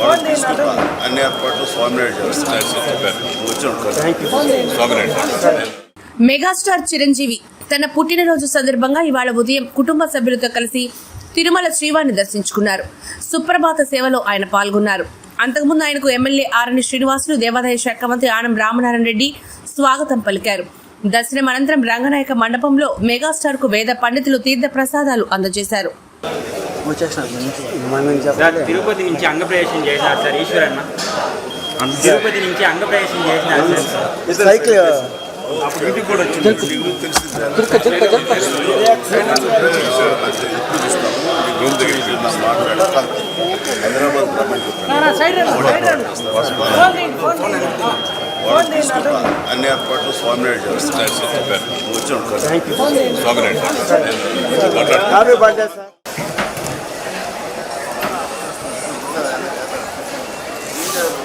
వాళ్ళు తీసుకుంటారు అన్ని ఏర్పాట్లు స్వామినాయుడు చేస్తారు వచ్చి స్వామినాయుడు మెగాస్టార్ చిరంజీవి తన పుట్టినరోజు సందర్భంగా ఇవాళ ఉదయం కుటుంబ సభ్యులతో కలిసి తిరుమల శ్రీవారిని దర్శించుకున్నారు. సుప్రభాత సేవలో ఆయన పాల్గొన్నారు. అంతకుముందు ఆయనకు ఎమ్మెల్యే ఆరణి శ్రీనివాసులు దేవాదాయ శాఖ మంత్రి ఆనం రామనారాయణ రెడ్డి స్వాగతం పలికారు. దర్శనం అనంతరం రంగనాయక మండపంలో మెగాస్టార్కు వేద పండితులు తీర్థ ప్రసాదాలు అందజేశారు. సార్ తిరుపతి నుంచి అంగప్రవేశం చేసినారు సార్ ఈశ్వరన్న తిరుపతి నుంచి అంగప్రవేశం చేసినారు సార్. సైకిల్ అప్పుడు ఇంటికి కూడా వచ్చింది. రూమ్ దగ్గరికి వెళ్ళి హైదరాబాద్ అన్ని ఏర్పాట్లు స్వామినాయుడు చేస్తారు స్వామినాయుడు Gracias.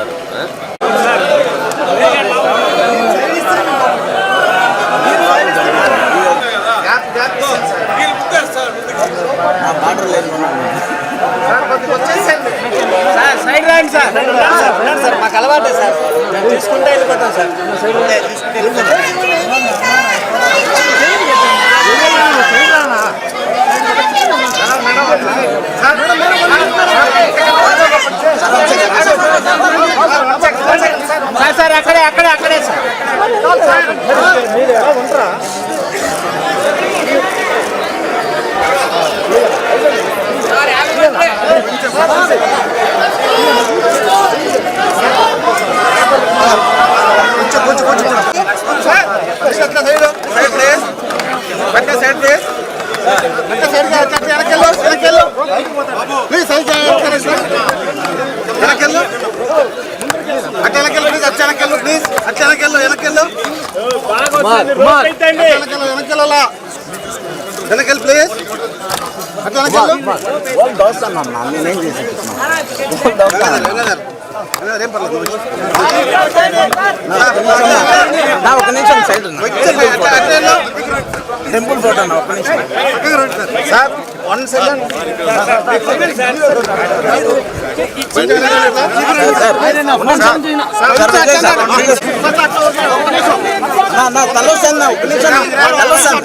అడ్డపడి సార్ సార్. సార్ మాకు అలవాటే సార్. తీసుకుంటే వెళ్ళిపోతాం సార్. తీసుకుంటే ఉంటారా అక్కడే అక్కడే సార్ ప్లీజ్ సైడ్ వెనకెళ్ళు అట్లా వెనకెళ్ళు ప్లీజ్ అట్లా వెనకెళ్ళు ప్లీజ్ అట్లా వెనకెళ్ళు వెనకెళ్ళు వెనకెళ్ళు అట్లా నేనేం చేసి పర్లేదు నా ఒక నిమిషం సైడ్. టెంపుల్ ఫోటో అన్న ఒక నిమిషం sir. Sir one second sir sir అదే సార్ నా నా తలొస్తాను